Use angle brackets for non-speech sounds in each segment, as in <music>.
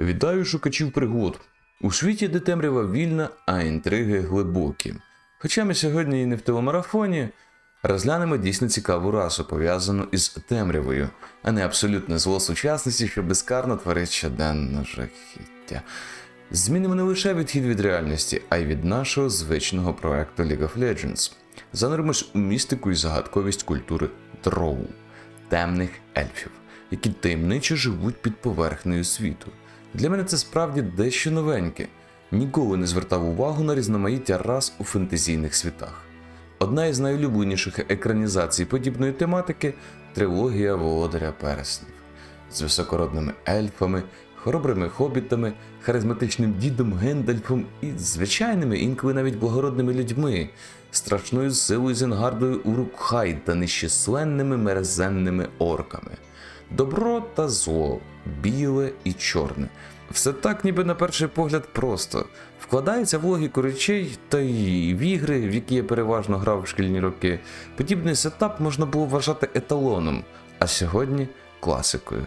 Вітаю шукачів пригод. У світі, де темрява вільна, а інтриги глибокі. Хоча ми сьогодні і не в телемарафоні, розглянемо дійсно цікаву расу, пов'язану із темрявою, а не абсолютне зло сучасності, що безкарно творить щоденне жахіття. Змінимо не лише відхід від реальності, а й від нашого звичного проекту League of Legends. Зануримось у містику і загадковість культури дроу, темних ельфів, які таємничо живуть під поверхнею світу. Для мене це справді дещо новеньке. Ніколи не звертав увагу на різноманіття рас у фентезійних світах. Одна із найулюбленіших екранізацій подібної тематики трилогія Володаря Переснів з високородними ельфами, хоробрими хобітами, харизматичним дідом Гендальфом і звичайними, інколи навіть благородними людьми, страшною силою Зенгардою Урукхай та нещисленними мерзенними орками. Добро та зло, біле і чорне. Все так, ніби на перший погляд, просто вкладається в логіку речей та й в ігри, в які я переважно грав в шкільні роки. Подібний сетап можна було вважати еталоном, а сьогодні класикою.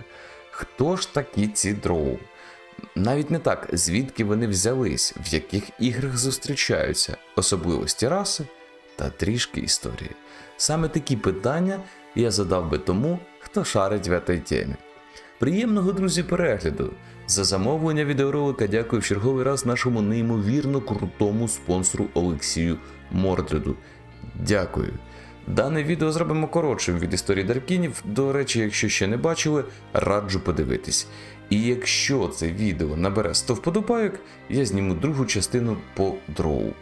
Хто ж такі ці дроу? Навіть не так, звідки вони взялись, в яких іграх зустрічаються, особливості раси та трішки історії. Саме такі питання я задав би тому, хто шарить в цій темі. Приємного, друзі, перегляду! За замовлення відеоролика дякую в черговий раз нашому неймовірно крутому спонсору Олексію Мордреду. Дякую. Дане відео зробимо коротшим від історії Даркінів. До речі, якщо ще не бачили, раджу подивитись. І якщо це відео набере 100 вподобайок, я зніму другу частину по дроу.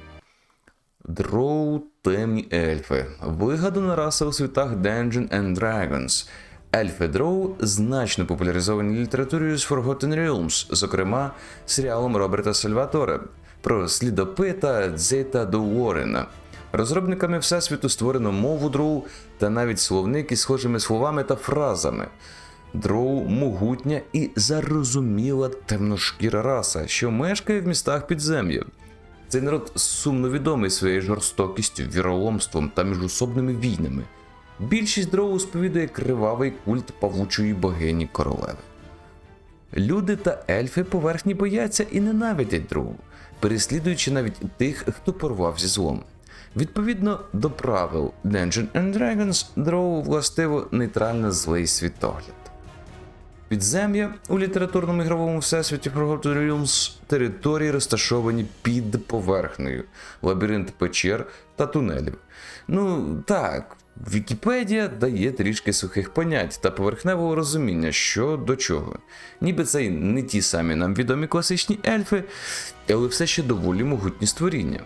Дроу темні ельфи. Вигадана раса у світах Dungeons and Dragons. Ельфи Дроу значно популяризовані літературою з Forgotten Realms, зокрема серіалом Роберта Сальваторе про слідопита Дзета до Уоррена. Розробниками Всесвіту створено мову дроу та навіть словник із схожими словами та фразами. Дроу могутня і зарозуміла темношкіра раса, що мешкає в містах підзем'я. Цей народ сумно відомий своєю жорстокістю, віроломством та міжособними війнами. Більшість дроу сповідує кривавий культ павучої богині королеви. Люди та ельфи поверхні бояться і ненавидять дроу, переслідуючи навіть тих, хто порвав зі злом. Відповідно до правил Dungeons and Dragons, дроу властиво нейтрально злий світогляд. Підзем'я у літературному ігровому всесвіті Forgotten Realms території розташовані під поверхнею, лабіринт печер та тунелів. Ну так, Вікіпедія дає трішки сухих понять та поверхневого розуміння, що до чого. Ніби це й не ті самі нам відомі класичні ельфи, але все ще доволі могутні створіння.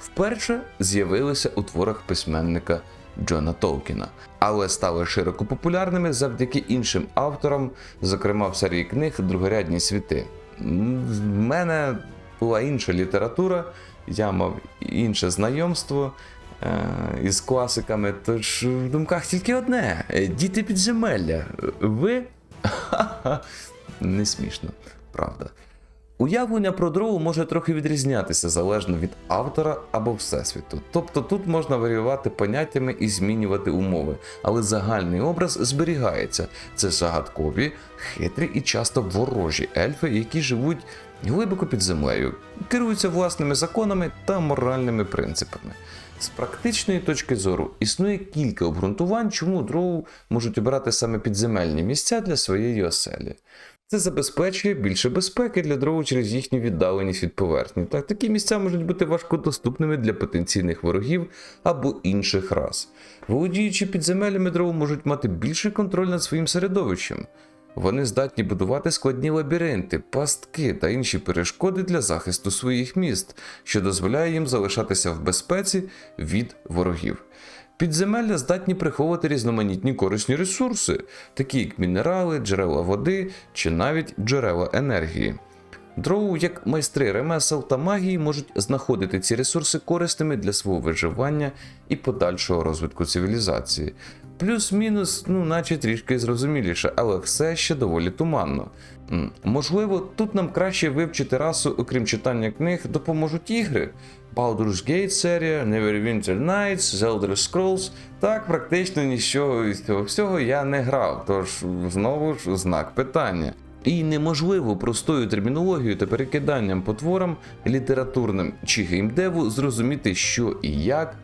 Вперше з'явилися у творах письменника Джона Толкіна, але стали широко популярними завдяки іншим авторам, зокрема в серії книг Другорядні світи. В мене була інша література, я мав інше знайомство е, із класиками, тож в думках тільки одне: е, діти підземелля. Ви? <laughs> Ха-ха. Не смішно, правда. Уявлення про дроу може трохи відрізнятися залежно від автора або всесвіту. Тобто тут можна варіювати поняттями і змінювати умови, але загальний образ зберігається. Це загадкові, хитрі і часто ворожі ельфи, які живуть глибоко під землею, керуються власними законами та моральними принципами. З практичної точки зору існує кілька обґрунтувань, чому дроу можуть обирати саме підземельні місця для своєї оселі. Це забезпечує більше безпеки для дроу через їхню віддаленість від поверхні. Так, такі місця можуть бути важкодоступними для потенційних ворогів або інших рас. Володіючи підземеллями, дроу можуть мати більший контроль над своїм середовищем. Вони здатні будувати складні лабіринти, пастки та інші перешкоди для захисту своїх міст, що дозволяє їм залишатися в безпеці від ворогів. Підземелля здатні приховувати різноманітні корисні ресурси, такі як мінерали, джерела води чи навіть джерела енергії. Дроу, як майстри ремесел та магії, можуть знаходити ці ресурси корисними для свого виживання і подальшого розвитку цивілізації. Плюс-мінус, ну, наче трішки зрозуміліше, але все ще доволі туманно. Можливо, тут нам краще вивчити расу, окрім читання книг, допоможуть ігри. Baldur's Gate серія, Neverwinter Nights, Elder Scrolls. Так, практично нічого із цього всього я не грав, тож знову ж знак питання. І неможливо простою термінологією та перекиданням по творам літературним чи геймдеву зрозуміти, що і як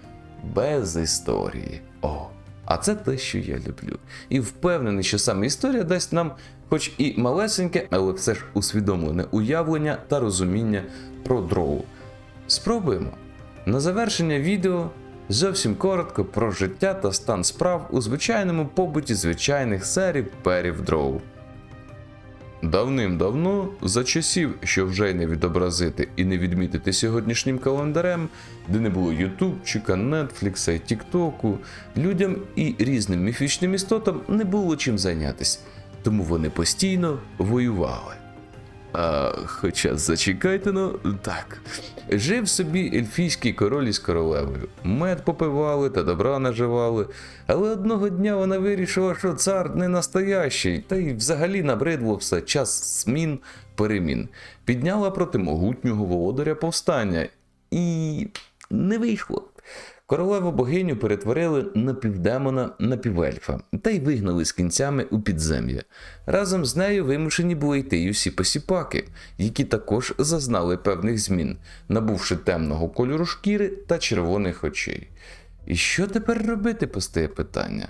без історії. О, а це те, що я люблю. І впевнений, що саме історія дасть нам, хоч і малесеньке, але все ж усвідомлене уявлення та розуміння про дроу. Спробуємо. На завершення відео зовсім коротко про життя та стан справ у звичайному побуті звичайних серій перів дроу. Давним-давно, за часів, що вже й не відобразити і не відмітити сьогоднішнім календарем, де не було Ютубчика, Нетфлікса і Тіктоку, людям і різним міфічним істотам не було чим зайнятися, тому вони постійно воювали. А, хоча зачекайте, ну так. Жив собі ельфійський король із королевою. Мед попивали та добра наживали. Але одного дня вона вирішила, що цар не настоящий, та й взагалі набридло все час змін, перемін. Підняла проти могутнього володаря повстання. І не вийшло. Королеву богиню перетворили на півдемона на півельфа та й вигнали з кінцями у підзем'я. Разом з нею вимушені були йти й усі посіпаки, які також зазнали певних змін, набувши темного кольору шкіри та червоних очей. І що тепер робити, постає питання.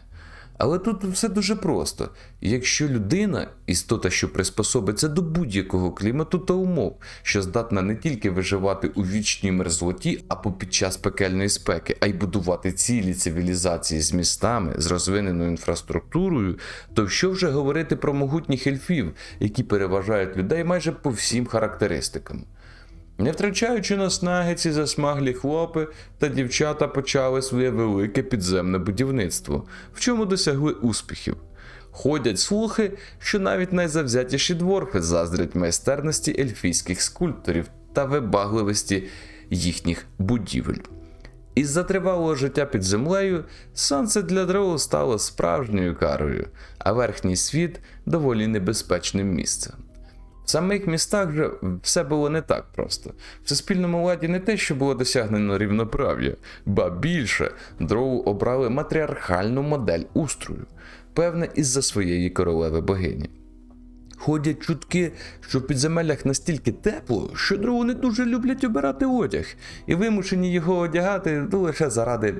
Але тут все дуже просто. Якщо людина істота, що приспособиться до будь-якого клімату та умов, що здатна не тільки виживати у вічній мерзлоті або під час пекельної спеки, а й будувати цілі цивілізації з містами, з розвиненою інфраструктурою, то що вже говорити про могутніх ельфів, які переважають людей майже по всім характеристикам. Не втрачаючи наснаги, ці засмаглі хлопи та дівчата почали своє велике підземне будівництво, в чому досягли успіхів. Ходять слухи, що навіть найзавзятіші дворфи заздрять майстерності ельфійських скульпторів та вибагливості їхніх будівель. Із-за тривалого життя під землею сонце для дроу стало справжньою карою, а верхній світ доволі небезпечним місцем. В самих містах же все було не так просто. В суспільному ладі не те, що було досягнено рівноправ'я, ба більше дроу обрали матріархальну модель устрою, певне, із-за своєї королеви богині. Ходять чутки, що в підземеллях настільки тепло, що дроу не дуже люблять обирати одяг, і вимушені його одягати лише заради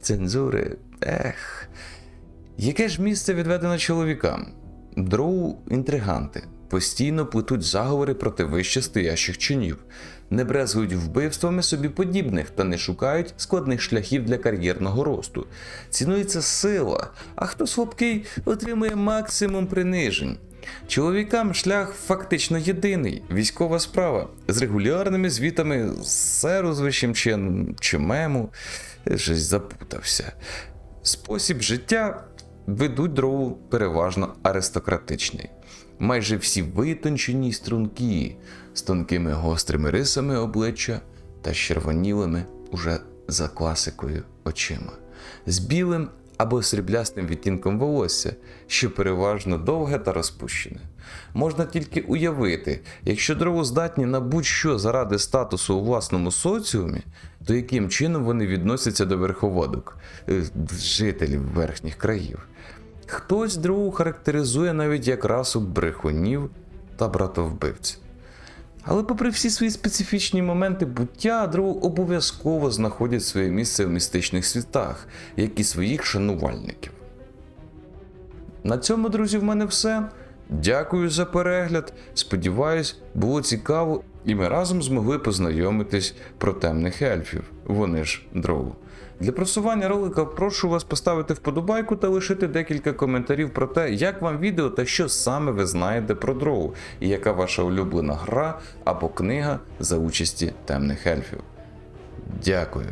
цензури. Ех. Яке ж місце відведено чоловікам? Дроу інтриганти постійно плетуть заговори проти вище стоящих чинів, не брезгують вбивствами собі подібних та не шукають складних шляхів для кар'єрного росту. Цінується сила, а хто слабкий, отримує максимум принижень. Чоловікам шлях фактично єдиний військова справа з регулярними звітами з серу з чи мему. Щось запутався. Спосіб життя ведуть дроу переважно аристократичний. Майже всі витончені й стрункі, з тонкими гострими рисами обличчя та червонілими уже за класикою очима, з білим або сріблястим відтінком волосся, що переважно довге та розпущене. Можна тільки уявити, якщо дроу здатні на будь-що заради статусу у власному соціумі, то яким чином вони відносяться до верховодок, е, жителів верхніх країв. Хтось другу характеризує навіть як расу брехунів та братовбивців. Але, попри всі свої специфічні моменти буття, другу обов'язково знаходять своє місце в містичних світах, як і своїх шанувальників. На цьому, друзі, в мене все. Дякую за перегляд. Сподіваюсь, було цікаво, і ми разом змогли познайомитись про темних ельфів. Вони ж дроу. Для просування ролика прошу вас поставити вподобайку та лишити декілька коментарів про те, як вам відео та що саме ви знаєте про дроу, і яка ваша улюблена гра або книга за участі темних ельфів. Дякую.